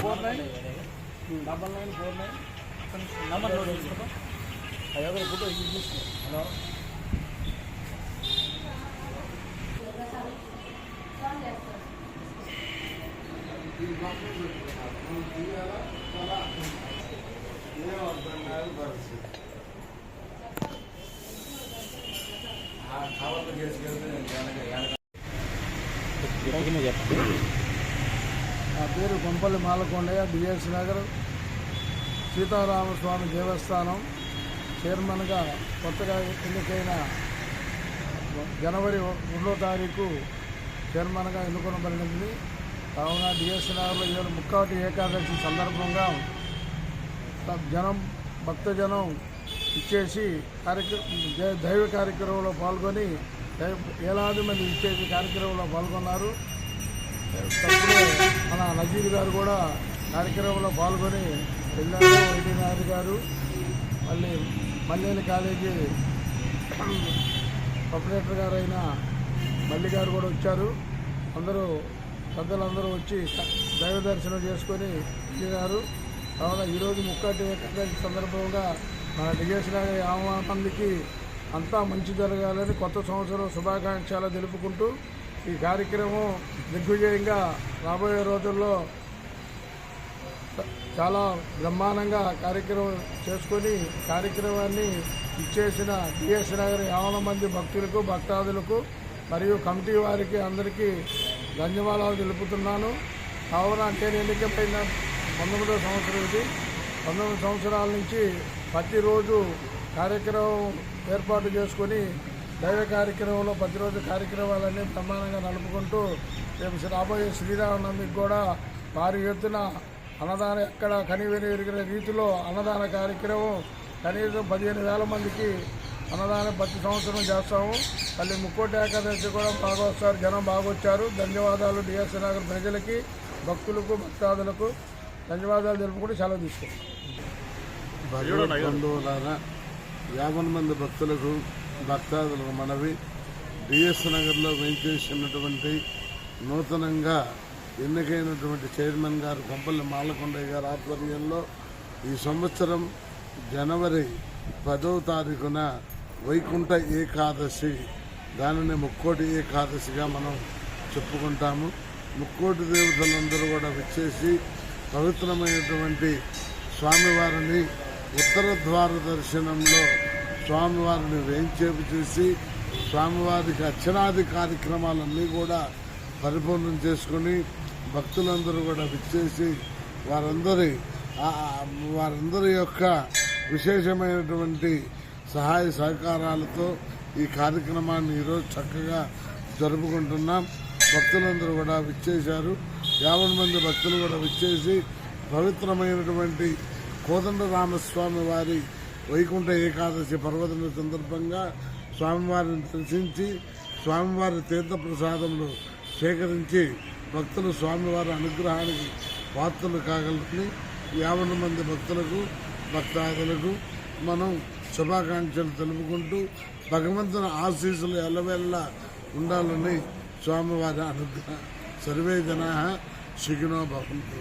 Four nine double nine four nine number note చేసుకో ఎవరు photo ఇది తీసుకో చెప్పండి. నా పేరు కొంపల్లి మాలకొండయ్య బిఎస్ నగర్ సీతారామస్వామి దేవస్థానం. చైర్మన్గా కొత్తగా ఎన్నికైన జనవరి రెండో తారీఖు చైర్మన్గా ఎన్నుకొనబడినది కావున డిఎస్ నగర్లో ఈరోజు ముక్కాటి ఏకాదశి సందర్భంగా జనం భక్తజనం ఇచ్చేసి కార్యక్రమం దైవ కార్యక్రమంలో పాల్గొని వేలాది మంది ఇచ్చేసి కార్యక్రమంలో పాల్గొన్నారు. మన నజీర్ గారు కూడా కార్యక్రమంలో పాల్గొని వెళ్ళారు గారు మళ్ళీ మల్లేని కాలేజీ ప్రొపరేటర్ గారు అయిన మల్లి గారు కూడా వచ్చారు. అందరూ పెద్దలందరూ వచ్చి దైవ దర్శనం చేసుకొని వెళ్ళారు కావున ఈరోజు ముక్కటి ఏకాదశి సందర్భంగా మన డిజేసిన యాభై మందికి అంతా మంచి జరగాలని కొత్త సంవత్సరం శుభాకాంక్షలు తెలుపుకుంటూ ఈ కార్యక్రమం దిగ్విజయంగా రాబోయే రోజుల్లో చాలా బ్రహ్మాండంగా కార్యక్రమం చేసుకొని కార్యక్రమాన్ని ఇచ్చేసిన డిఎస్ నగర్ యావన మంది భక్తులకు భక్తాదులకు మరియు కమిటీ వారికి అందరికీ ధన్యవాదాలు తెలుపుతున్నాను. కావున నేను ఎన్నికపోయిన పంతొమ్మిదవ సంవత్సరం ఇది. పంతొమ్మిది సంవత్సరాల నుంచి ప్రతిరోజు కార్యక్రమం ఏర్పాటు చేసుకొని దైవ కార్యక్రమంలో ప్రతిరోజు కార్యక్రమాలన్నీ ప్రమాణంగా నడుపుకుంటూ రేపు రాబోయే శ్రీరామనవమికి కూడా భారీ ఎత్తున అన్నదానం ఎక్కడ కనివేని ఎరిగిన రీతిలో అన్నదాన కార్యక్రమం కనీసం పదిహేను వేల మందికి అన్నదానం ప్రతి సంవత్సరం చేస్తాము. మళ్ళీ ముక్కోటి ఏకాదశి కూడా బాగా వస్తారు జనం బాగా వచ్చారు ధన్యవాదాలు డిఎస్ నగర్ ప్రజలకి భక్తులకు భక్తాదులకు. ధన్యవాదాలు తెలుపుకుంటూ సెలవు తీసుకుంటాం యాభై మంది భక్తులకు భక్తాదులకు మనవి. డిఎస్ నగర్లో వెంచేసినటువంటి నూతనంగా ఎన్నికైనటువంటి చైర్మన్ గారు కొంపల్లి మాలకొండయ్య గారి ఆధ్వర్యంలో ఈ సంవత్సరం జనవరి పదవ తారీఖున వైకుంఠ ఏకాదశి దానిని ముక్కోటి ఏకాదశిగా మనం చెప్పుకుంటాము. ముక్కోటి దేవతలందరూ కూడా వచ్చేసి పవిత్రమైనటువంటి స్వామివారిని ఉత్తర ద్వార దర్శనంలో స్వామివారిని వేంచేపు చేసి స్వామివారికి అర్చనాది కార్యక్రమాలన్నీ కూడా పరిపూర్ణం చేసుకుని భక్తులందరూ కూడా విచ్చేసి వారందరి వారందరి యొక్క విశేషమైనటువంటి సహాయ సహకారాలతో ఈ కార్యక్రమాన్ని ఈరోజు చక్కగా జరుపుకుంటున్నాం. భక్తులందరూ కూడా విచ్చేశారు. యాభై మంది భక్తులు కూడా విచ్చేసి పవిత్రమైనటువంటి కోదండరామస్వామి వారి వైకుంఠ ఏకాదశి పర్వదిన సందర్భంగా స్వామివారిని దర్శించి స్వామివారి తీర్థ ప్రసాదములు సేకరించి భక్తులు స్వామివారి అనుగ్రహానికి పాత్రలు కాగలని యాభై మంది భక్తులకు భక్తాదులకు మనం శుభాకాంక్షలు తెలుపుకుంటూ భగవంతుని ఆశీస్సులు ఎల్లవెల్ల ఉండాలని స్వామివారి అనుగ్రహం. సర్వే జనా సుఖినో భవంతు.